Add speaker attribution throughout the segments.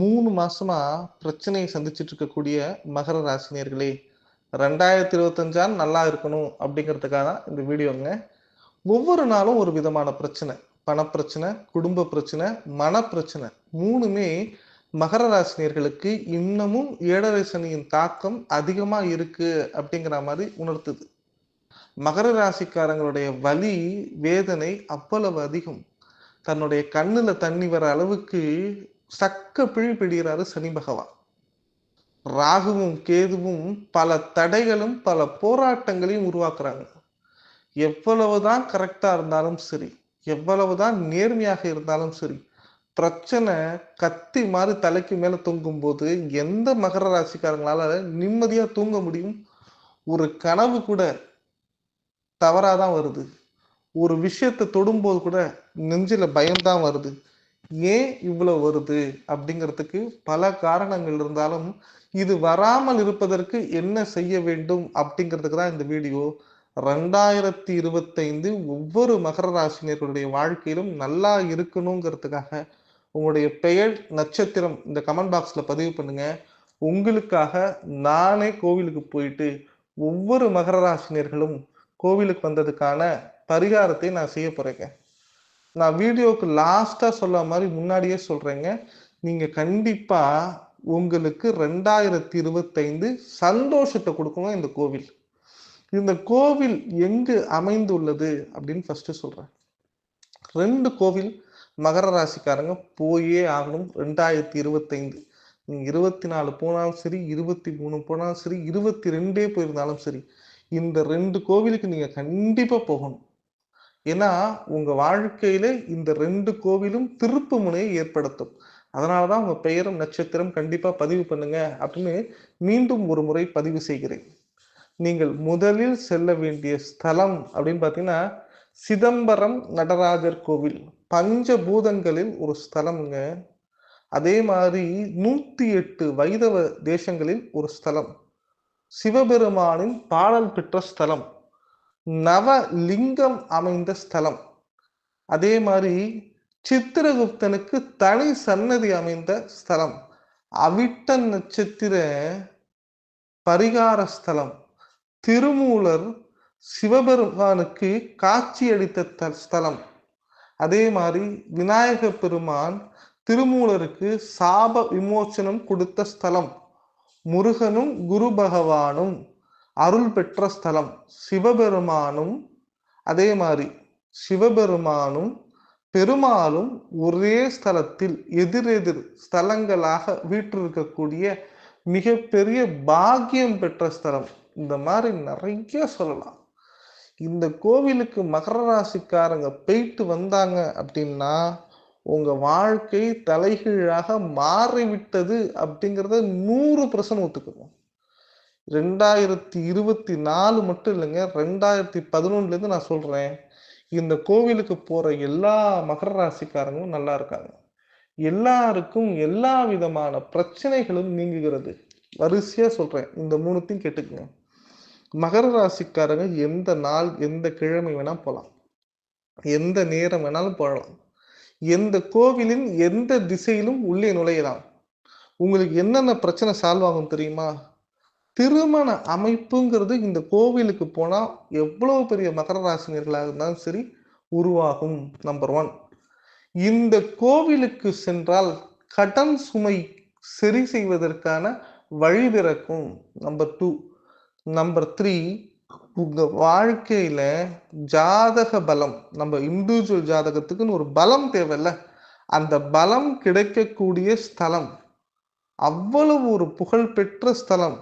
Speaker 1: மூணு மாசமா பிரச்சனையை சந்திச்சுட்டு இருக்கக்கூடிய மகர ராசினியர்களே ரெண்டாயிரத்தி இருபத்தஞ்சா நல்லா இருக்கணும் அப்படிங்கிறதுக்காக தான் இந்த வீடியோங்க. ஒவ்வொரு நாளும் ஒரு விதமான பிரச்சனை. பணப்பிரச்சனை குடும்ப பிரச்சனை மனப்பிரச்சனை மூணுமே மகர ராசினியர்களுக்கு இன்னமும் ஏழரை சனியின் தாக்கம் அதிகமா இருக்கு அப்படிங்கிற மாதிரி உணர்த்துது. மகர ராசிக்காரங்களுடைய வலி வேதனை அவ்வளவு அதிகம். தன்னுடைய கண்ணுல தண்ணி வர அளவுக்கு சக்க பிழி பிடிகிறாரு சனி பகவான். ராகுவும் கேதுவும் பல தடைகளும் பல போராட்டங்களையும் உருவாக்குறாங்க. எவ்வளவுதான் கரெக்டா இருந்தாலும் சரி எவ்வளவுதான் நேர்மையாக இருந்தாலும் சரி பிரச்சனை கத்தி மாதிரி தலைக்கு மேல தூங்கும் போது எந்த மகர ராசிக்காரங்களால நிம்மதியா தூங்க முடியும்? ஒரு கனவு கூட தவறாதான் வருது. ஒரு விஷயத்தை தொடும்போது கூட நெஞ்சில பயம்தான் வருது. ஏன் இவ்வளவு வருது அப்படிங்கிறதுக்கு பல காரணங்கள் இருந்தாலும் இது வராமல் இருப்பதற்கு என்ன செய்ய வேண்டும் அப்படிங்கிறதுக்கு தான் இந்த வீடியோ. ரெண்டாயிரத்தி இருபத்தைந்து ஒவ்வொரு மகர ராசினியர்களுடைய வாழ்க்கையிலும் நல்லா இருக்கணுங்கிறதுக்காக உங்களுடைய பெயர் நட்சத்திரம் இந்த கமெண்ட் பாக்ஸில் பதிவு பண்ணுங்க. உங்களுக்காக நானே கோவிலுக்கு போயிட்டு ஒவ்வொரு மகர ராசினியர்களும் கோவிலுக்கு வந்ததுக்கான பரிகாரத்தை நான் செய்ய போகிறேங்க நான் வீடியோவுக்கு லாஸ்ட்டாக சொல்ல மாதிரி முன்னாடியே சொல்கிறேங்க நீங்கள் கண்டிப்பாக உங்களுக்கு ரெண்டாயிரத்தி இருபத்தைந்து சந்தோஷத்தை கொடுக்கணும் இந்த கோவில். இந்த கோவில் எங்கு அமைந்துள்ளது அப்படின்னு ஃபஸ்ட்டு சொல்கிறேன் ரெண்டு கோவில் மகர ராசிக்காரங்க போயே ஆகணும் ரெண்டாயிரத்தி இருபத்தைந்து. நீங்கள் இருபத்தி நாலு போனாலும் சரி இருபத்தி மூணு போனாலும் சரி இருபத்தி ரெண்டே போயிருந்தாலும் சரி இந்த ரெண்டு கோவிலுக்கு நீங்கள் கண்டிப்பாக போகணும். ஏன்னா உங்க வாழ்க்கையில இந்த ரெண்டு கோவிலும் திருப்பு முனையை ஏற்படுத்தும். அதனாலதான் உங்க பெயரும் நட்சத்திரம் கண்டிப்பா பதிவு பண்ணுங்க அப்படின்னு மீண்டும் ஒரு முறை பதிவு செய்கிறேன். நீங்கள் முதலில் செல்ல வேண்டிய ஸ்தலம் அப்படின்னு பாத்தீங்கன்னா சிதம்பரம் நடராஜர் கோவில். பஞ்சபூதங்களில் ஒரு ஸ்தலம்ங்க. அதே மாதிரி நூத்தி எட்டு வைதவ தேசங்களில் ஒரு ஸ்தலம். சிவபெருமானின் பாடல் பெற்ற ஸ்தலம். நவலிங்கம் அமைந்த ஸ்தலம். அதே மாதிரி சித்திரகுப்தனுக்கு தனி சன்னதி அமைந்த ஸ்தலம். அவிட்ட நட்சத்திர பரிகார ஸ்தலம். திருமூலர் சிவபெருமானுக்கு காட்சியளித்த ஸ்தலம். அதே மாதிரி விநாயக பெருமான் திருமூலருக்கு சாப விமோச்சனம் கொடுத்த ஸ்தலம். முருகனும் குரு பகவானும். அருள் பெற்ற ஸ்தலம் சிவபெருமானும் அதே மாதிரி சிவபெருமானும் பெருமாளும் ஒரே ஸ்தலத்தில் எதிரெதிர் ஸ்தலங்களாக வீற்றிருக்கக்கூடிய மிகப்பெரிய பாக்கியம் பெற்ற ஸ்தலம். இந்த மாதிரி நிறைய சொல்லலாம். இந்த கோவிலுக்கு மகர ராசிக்காரங்க போயிட்டு வந்தாங்க அப்படின்னா உங்க வாழ்க்கை தலைகீழாக மாறிவிட்டது அப்படிங்கிறத நூறு பர்சன்ட் ஒத்துக்கணும் ரெண்டாயிரத்தி இருபத்தி நாலு மட்டும் இல்லைங்க ரெண்டாயிரத்தி பதினொன்னுலேருந்து நான் சொல்கிறேன் இந்த கோவிலுக்கு போகிற எல்லா மகர ராசிக்காரங்களும் நல்லா இருக்காங்க. எல்லாருக்கும் எல்லா விதமான பிரச்சனைகளும் நீங்குகிறது. வரிசையாக சொல்கிறேன் இந்த மூணுத்தையும் கேட்டுக்குங்க. மகர ராசிக்காரங்க எந்த நாள் எந்த கிழமை வேணால் போகலாம். எந்த நேரம் வேணாலும் போகலாம். எந்த கோவிலின் எந்த திசையிலும் உள்ளே நுழையலாம். உங்களுக்கு என்னென்ன பிரச்சனை சால்வ் ஆகும் தெரியுமா? திருமண அமைப்புங்கிறது இந்த கோவிலுக்கு போனால் எவ்வளோ பெரிய மகர ராசினியர்களாக இருந்தாலும் சரி உருவாகும் நம்பர் ஒன் இந்த கோவிலுக்கு சென்றால் கடன் சுமை சரி செய்வதற்கான வழி பிறக்கும் நம்பர் டூ நம்பர் த்ரீ உங்கள் வாழ்க்கையில் ஜாதக பலம் நம்ம இண்டிவிஜுவல் ஜாதகத்துக்குன்னு ஒரு பலம் தேவையில்ல. அந்த பலம் கிடைக்கக்கூடிய ஸ்தலம் அவ்வளவு ஒரு புகழ்பெற்ற ஸ்தலம்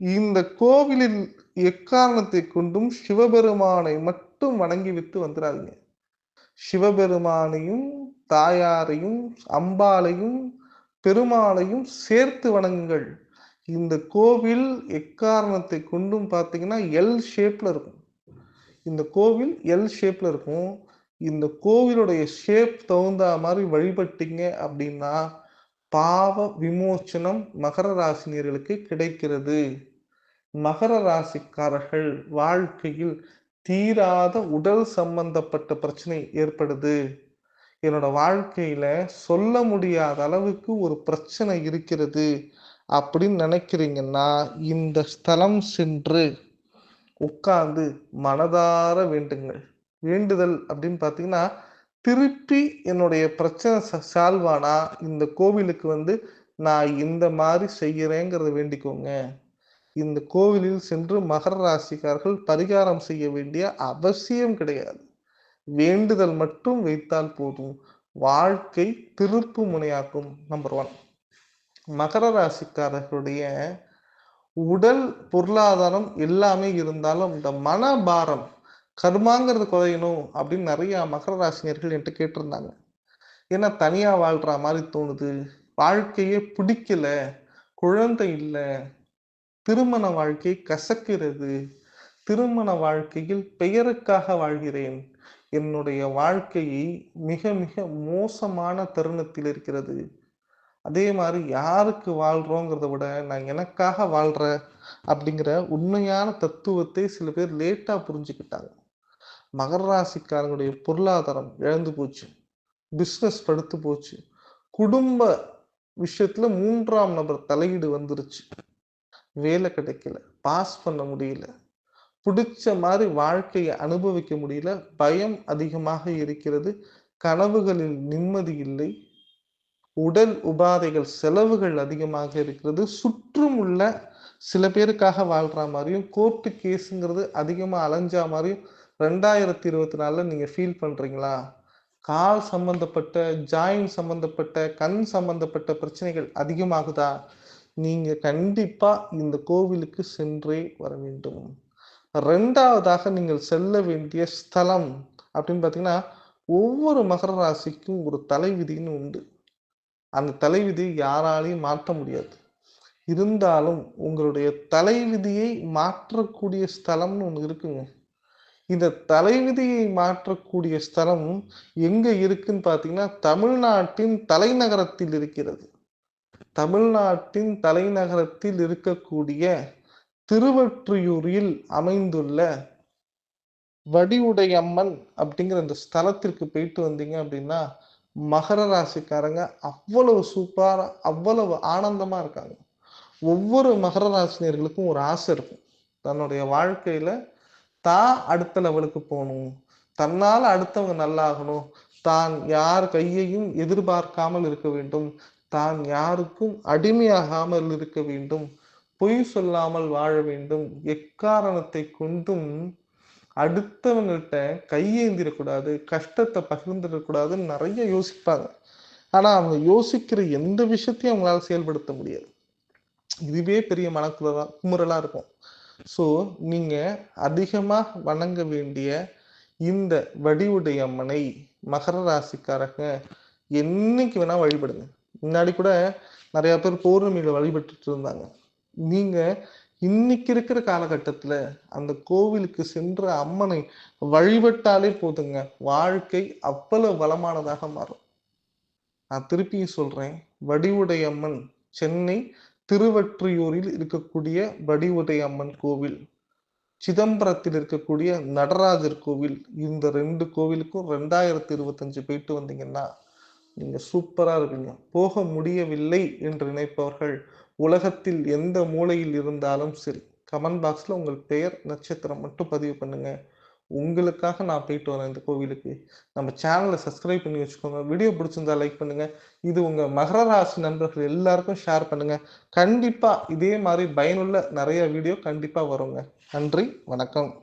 Speaker 1: இந்த கோவிலில் எக்காரணத்தை கொண்டும் சிவபெருமானை மட்டும் வணங்கி விட்டு வந்துடாதீங்க சிவபெருமானையும் தாயாரையும் அம்பாளையும் பெருமாளையும் சேர்த்து வணங்குங்கள். இந்த கோவில் எக்காரணத்தை கொண்டும் பார்த்தீங்கன்னா எல் ஷேப்ல இருக்கும். இந்த கோவில் எல் ஷேப்ல இருக்கும். இந்த கோவிலுடைய ஷேப் தகுந்த மாதிரி வழிபட்டீங்க அப்படின்னா பாவ விமோச்சனம் மகர ராசினியர்களுக்கு கிடைக்கிறது. மகர ராசிக்காரர்கள் வாழ்க்கையில் தீராத உடல் சம்பந்தப்பட்ட பிரச்சனை ஏற்படுது. என்னோட வாழ்க்கையில சொல்ல முடியாத அளவுக்கு ஒரு பிரச்சனை இருக்கிறது. அப்படின்னு நினைக்கிறீங்கன்னா இந்த ஸ்தலம் சென்று உட்கார்ந்து மனதார வேண்டுங்கள். வேண்டுதல் அப்படின்னு பார்த்தீங்கன்னா திருப்பி என்னுடைய பிரச்சனை சால்வ் ஆனா இந்த கோவிலுக்கு வந்து நான் இந்த மாதிரி செய்கிறேங்கிறத வேண்டிக்கோங்க. இந்த கோவிலில் சென்று மகர ராசிக்காரர்கள் பரிகாரம் செய்ய வேண்டிய அவசியம் கிடையாது. வேண்டுதல் மட்டும் வைத்தால் போதும். வாழ்க்கை திருப்பு முனையாக்கும் நம்பர் ஒன் மகர ராசிக்காரர்களுடைய உடல் பொருளாதாரம் எல்லாமே இருந்தாலும் இந்த மனபாரம் கர்மாங்கிறது குறையணும் அப்படின்னு நிறைய மகர ராசினியர்கள் என்கிட்ட கேட்டிருந்தாங்க. ஏன்னா தனியா வாழ்ற மாதிரி தோணுது. வாழ்க்கையே பிடிக்கல. குழந்தை இல்லை. திருமண வாழ்க்கை கசக்கிறது. திருமண வாழ்க்கையில் பெயருக்காக வாழ்கிறேன். என்னுடைய வாழ்க்கையை மிக மிக மோசமான தருணத்தில் இருக்கிறது. அதே மாதிரி யாருக்கு வாழ்றோங்கிறத விட நான் எனக்காக வாழ்ற அப்படிங்கிற உண்மையான தத்துவத்தை சில பேர் லேட்டாக புரிஞ்சுக்கிட்டாங்க. மகர ராசிக்காரங்களுடைய பொருளாதாரம் இழந்து போச்சு. பிஸ்னஸ் படுத்து போச்சு. குடும்ப விஷயத்துல மூன்றாம் நபர் தலையீடு வந்துருச்சு. வேலை கிடைக்கல. பாஸ் பண்ண முடியல. பிடிச்ச மாதிரி வாழ்க்கையை அனுபவிக்க முடியல. பயம் அதிகமாக இருக்கிறது. கனவுகளில் நிம்மதி இல்லை. உடல் உபாதைகள் செலவுகள் அதிகமாக இருக்கிறது. சுற்றும் உள்ள சில பேருக்காக வாழ்ற மாதிரியும் கோர்ட்டு கேஸுங்கிறது அதிகமாக அலைஞ்சா மாதிரியும் ரெண்டாயிரத்தி இருபத்தி நாலில் நீங்கள் ஃபீல் பண்ணுறீங்களா கால் சம்பந்தப்பட்ட ஜாயின் சம்பந்தப்பட்ட கண் சம்பந்தப்பட்ட பிரச்சனைகள் அதிகமாகுதா? நீங்கள் கண்டிப்பாக இந்த கோவிலுக்கு சென்றே வர வேண்டும். ரெண்டாவதாக நீங்கள் செல்ல வேண்டிய ஸ்தலம் அப்படின்னு பார்த்தீங்கன்னா ஒவ்வொரு மகர ராசிக்கும் ஒரு தலைவிதின்னு உண்டு. அந்த தலைவிதியை யாராலையும் மாற்ற முடியாது. இருந்தாலும் உங்களுடைய தலைவிதியை மாற்றக்கூடிய ஸ்தலம்னு ஒன்று இருக்குங்க. இந்த தலைவிதியை மாற்றக்கூடிய ஸ்தலம் எங்க இருக்குன்னு பார்த்தீங்கன்னா தமிழ்நாட்டின் தலைநகரத்தில் இருக்கிறது. தமிழ்நாட்டின் தலைநகரத்தில் இருக்கக்கூடிய திருவற்றியூரில் அமைந்துள்ள வடிவுடையம்மன் அப்படிங்கிற அந்த ஸ்தலத்திற்கு போயிட்டு வந்தீங்க அப்படின்னா மகர ராசிக்காரங்க அவ்வளவு சூப்பராக அவ்வளவு ஆனந்தமாக இருக்காங்க. ஒவ்வொரு மகர ராசினியர்களுக்கும் ஒரு ஆசை இருக்கும். தன்னுடைய வாழ்க்கையில் தான் அடுத்த லெவலுக்கு போகணும். தன்னால் அடுத்தவங்க நல்லாகணும். தான் யார் கையையும் எதிர்பார்க்காமல் இருக்க வேண்டும். தான் யாருக்கும் அடிமையாகாமல் இருக்க வேண்டும். பொய் சொல்லாமல் வாழ வேண்டும். எக்காரணத்தை கொண்டும் அடுத்தவங்கள்ட்ட கையேந்திரக்கூடாது. கஷ்டத்தை பகிர்ந்துடக்கூடாதுன்னு நிறைய யோசிப்பாங்க. ஆனால் அவங்க யோசிக்கிற எந்த விஷயத்தையும் அவங்களால செயல்படுத்த முடியாது. இதுவே பெரிய மனக்குறதா குமுறலாக இருக்கும். ஸோ நீங்க அதிகமா வணங்க வேண்டிய இந்த வடிவுடைய அம்மனை மகர ராசிக்காரங்க என்னைக்கு வேணா வழிபடுங்க. முன்னாடி கூட நிறைய பேர் பௌர்ணமியில் வழிபட்டுட்டு இருந்தாங்க. நீங்க இன்னைக்கு இருக்கிற காலகட்டத்துல அந்த கோவிலுக்கு சென்ற அம்மனை வழிபட்டாலே போதுங்க. வாழ்க்கை அவ்வளவு வளமானதாக மாறும். நான் திருப்பியும் சொல்றேன் வடிவுடைய அம்மன் சென்னை திருவற்றியூரில் இருக்கக்கூடிய வடிவுடை அம்மன் கோவில் சிதம்பரத்தில் இருக்கக்கூடிய நடராஜர் கோவில் இந்த ரெண்டு கோவிலுக்கும் ரெண்டாயிரத்தி இருபத்தஞ்சு போயிட்டு வந்தீங்கன்னா நீங்க சூப்பரா இருப்பீங்க போக முடியவில்லை என்று நினைப்பவர்கள் உலகத்தில் எந்த மூலையில் இருந்தாலும் சரி கமெண்ட் பாக்ஸ்ல உங்கள் பெயர் நட்சத்திரம் மட்டும் பதிவு பண்ணுங்க. உங்களுக்காக நான் போயிட்டு வரேன் இந்த கோவிலுக்கு. நம்ம சேனலை சப்ஸ்கிரைப் பண்ணி வச்சுக்கோங்க. வீடியோ பிடிச்சிருந்தா லைக் பண்ணுங்க. இது உங்க மகர ராசி நண்பர்கள் எல்லாருக்கும் ஷேர் பண்ணுங்க. கண்டிப்பா இதே மாதிரி பயனுள்ள நிறைய வீடியோ கண்டிப்பா வருங்க. நன்றி வணக்கம்.